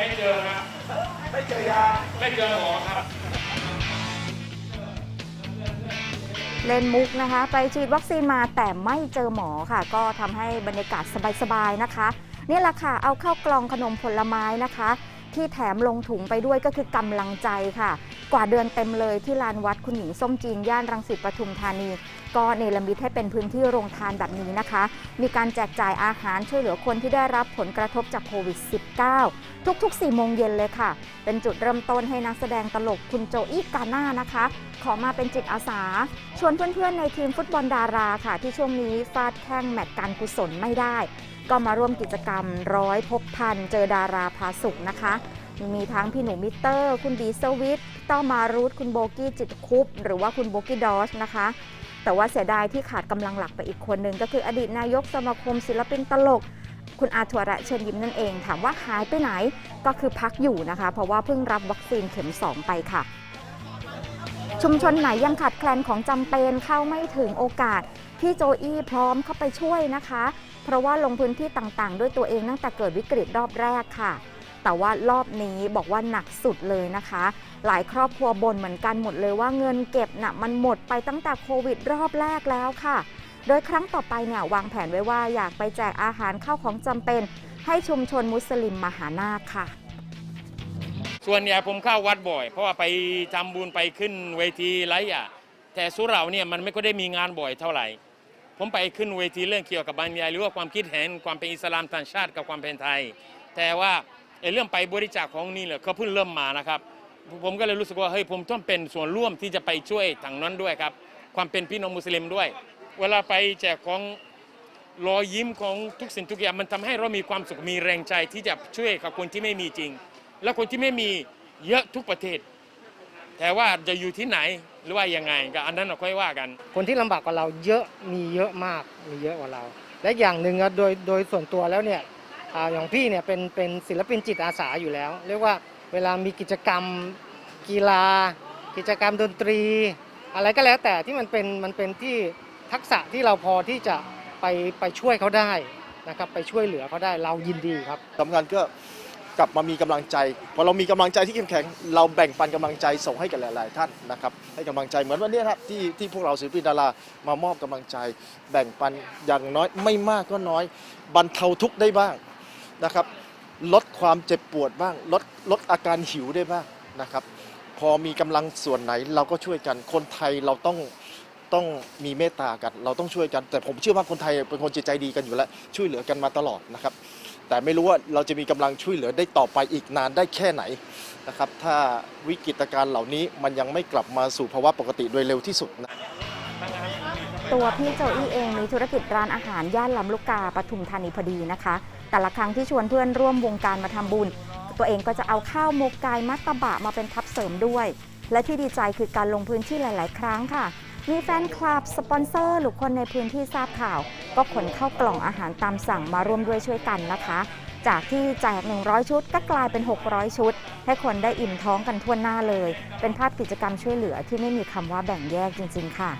ไม่เจอนะไม่เจอยาไม่เจอหมอครับ เล่นมุกนะคะ ไปฉีดวัคซีนมาแต่ไม่เจอหมอค่ะ ก็ทำให้บรรยากาศสบายๆนะคะ นี่แหละค่ะ เอาเข้ากล่องขนมผลไม้นะคะ ที่แถมลงถุงไปด้วยก็คือกำลังใจค่ะ กว่าเดือนเต็มเลยที่ลานวัดคุณหญิงส้มจีนย่านรังสิตปทุมธานี ก็เนรมิตให้เป็นพื้นที่โรงทานแบบนี้นะคะ มีการแจกจ่ายอาหารช่วยเหลือคนที่ได้รับผลกระทบจากโควิด -19 ทุกๆ 4 โมงเย็นเลยค่ะ เป็นจุดเริ่มต้นให้นักแสดงตลกคุณโจอี้กาน่านะคะ ขอมาเป็นจิตอาสา ชวนเพื่อนๆในทีมฟุตบอลดาราค่ะ ที่ช่วงนี้ฟาดแข้งแมตช์การกุศลไม่ได้ ก็มาร่วมกิจกรรมร้อยพบพันเจอดาราพาสุขนะคะ มีทั้งพี่หนูมิเตอร์ คุณดีเซวิทต้อมารุธคุณโบกี้จิตคุปหรือว่าคุณโบกี้ดอชนะคะ แต่ว่าเสียดายที่ขาดกำลังหลักไปอีกคนหนึ่งก็คืออดีตนายกสมาคมศิลปินตลก คุณอาทัวระเชิญยิ้มนั่นเอง ถามว่าหายไปไหนก็คือพักอยู่นะคะ เพราะว่าเพิ่งรับวัคซีนเข็ม 2 ไปค่ะ ชุมชนไหนยังขาดแคลนของจำเป็นเข้าไม่ถึงโอกาสพี่โจอี้พร้อมเข้าไปช่วยนะคะ เพราะว่าลงพื้นที่ต่างๆ ด้วยตัวเองตั้งแต่เกิดวิกฤตรอบแรกค่ะ แต่ว่ารอบนี้บอกว่าหนักสุดเลยนะคะ หลายครอบครัวบ่นเหมือนกันหมดเลยว่าเงินเก็บน่ะมันหมดไปตั้งแต่โควิดรอบแรกแล้วค่ะ โดยครั้งต่อไปเนี่ยวางแผนไว้ว่าอยากไปแจกอาหารข้าวของจำเป็น ให้ชุมชนมุสลิมมหานาคค่ะ ส่วนใหญ่ผมเข้าวัดบ่อย เพราะว่าไปทำบุญไปขึ้นเวทีไรอะแต่สุเหราเนี่ยมันไม่ก็ได้มีงานบ่อยเท่าไหร่ผมไปขึ้นเวทีเรื่องเกี่ยวกับบรรยายหรือว่าความคิดเห็นความเป็นอิสลามต่างชาติกับความเป็นไทย แต่ว่า ไอ้เรื่องไปบริจาคของนี่เนี่ยเขาเพิ่งเริ่มมานะครับผมก็เลยรู้สึกว่าเฮ้ยผมต้องเป็นส่วนร่วมที่จะไปช่วยทางนั้นด้วยครับ ความเป็นพี่น้องมุสลิมด้วย เวลาไปแจกของรอยยิ้มของทุกสิ่งทุกอย่างมันทำให้เรามีความสุขมีแรงใจที่จะช่วยกับคนที่ไม่มีจริง แล้วคนที่ไม่มีเยอะทุกประเทศ แต่ว่าจะอยู่ที่ไหนหรือว่ายังไงก็อันนั้นเราค่อยว่ากัน คนที่ลำบากกว่าเราเยอะมีเยอะมากมีเยอะกว่าเรา และอย่างหนึ่งโดยโดยส่วนตัวแล้วเนี่ย อย่างพี่เนี่ยเป็นเป็นศิลปินจิตอาสาอยู่แล้ว เรียกว่าเวลามีกิจกรรมกีฬา กิจกรรมดนตรี อะไรก็แล้วแต่ที่มันเป็นมันเป็นที่ทักษะที่เราพอที่จะไปไปช่วยเขาได้นะครับไปช่วยเหลือเขาได้เรายินดีครับทำงานก็กลับมามีกำลังใจพอเรามีกำลังใจที่เข้มแข็ง เราแบ่งปันกำลังใจส่งให้กับหลาย ๆ ท่านนะครับให้กำลังใจเหมือนวันนี้ครับที่ที่พวกเราศิลปินดารามามอบกำลังใจ แบ่งปันอย่างน้อยไม่มากก็น้อยบรรเทาทุกข์ได้บ้าง นะครับ ลดความเจ็บปวดบ้าง ลดลดอาการหิวได้บ้างนะครับ พอมีกำลังส่วนไหนเราก็ช่วยกัน คนไทยเราต้องต้องมีเมตตากัน เราต้องช่วยกัน แต่ผมเชื่อว่าคนไทยเป็นคนจิตใจดีกันอยู่แล้ว ช่วยเหลือกันมาตลอดนะครับ แต่ไม่รู้ว่าเราจะมีกำลังช่วยเหลือได้ต่อไปอีกนานได้แค่ไหนนะครับ ถ้าวิกฤตการณ์เหล่านี้มันยังไม่กลับมาสู่ภาวะปกติโดยเร็วที่สุดนะตัวพี่โจอี้เองมีธุรกิจร้านอาหารย่านลำลูกกาปทุมธานีพอดีนะคะ แต่ละครั้งที่ชวนเพื่อนร่วมวงการมาทำบุญ ตัวเองก็จะเอาข้าวหมกไก่มัตตบะมาเป็นทับเสริมด้วย และที่ดีใจคือการลงพื้นที่หลาย ๆ ครั้งค่ะ มีแฟนคลับสปอนเซอร์หรือคนในพื้นที่ทราบข่าว ก็ขนเข้ากล่องอาหารตามสั่งมาร่วมด้วยช่วยกันนะคะ จากที่แจก 100 ชุดก็กลายเป็น 600 ชุด ให้คนได้อิ่มท้องกันทั่วหน้าเลย เป็นภาพกิจกรรมช่วยเหลือที่ไม่มีคำว่าแบ่งแยกจริง ๆ ค่ะ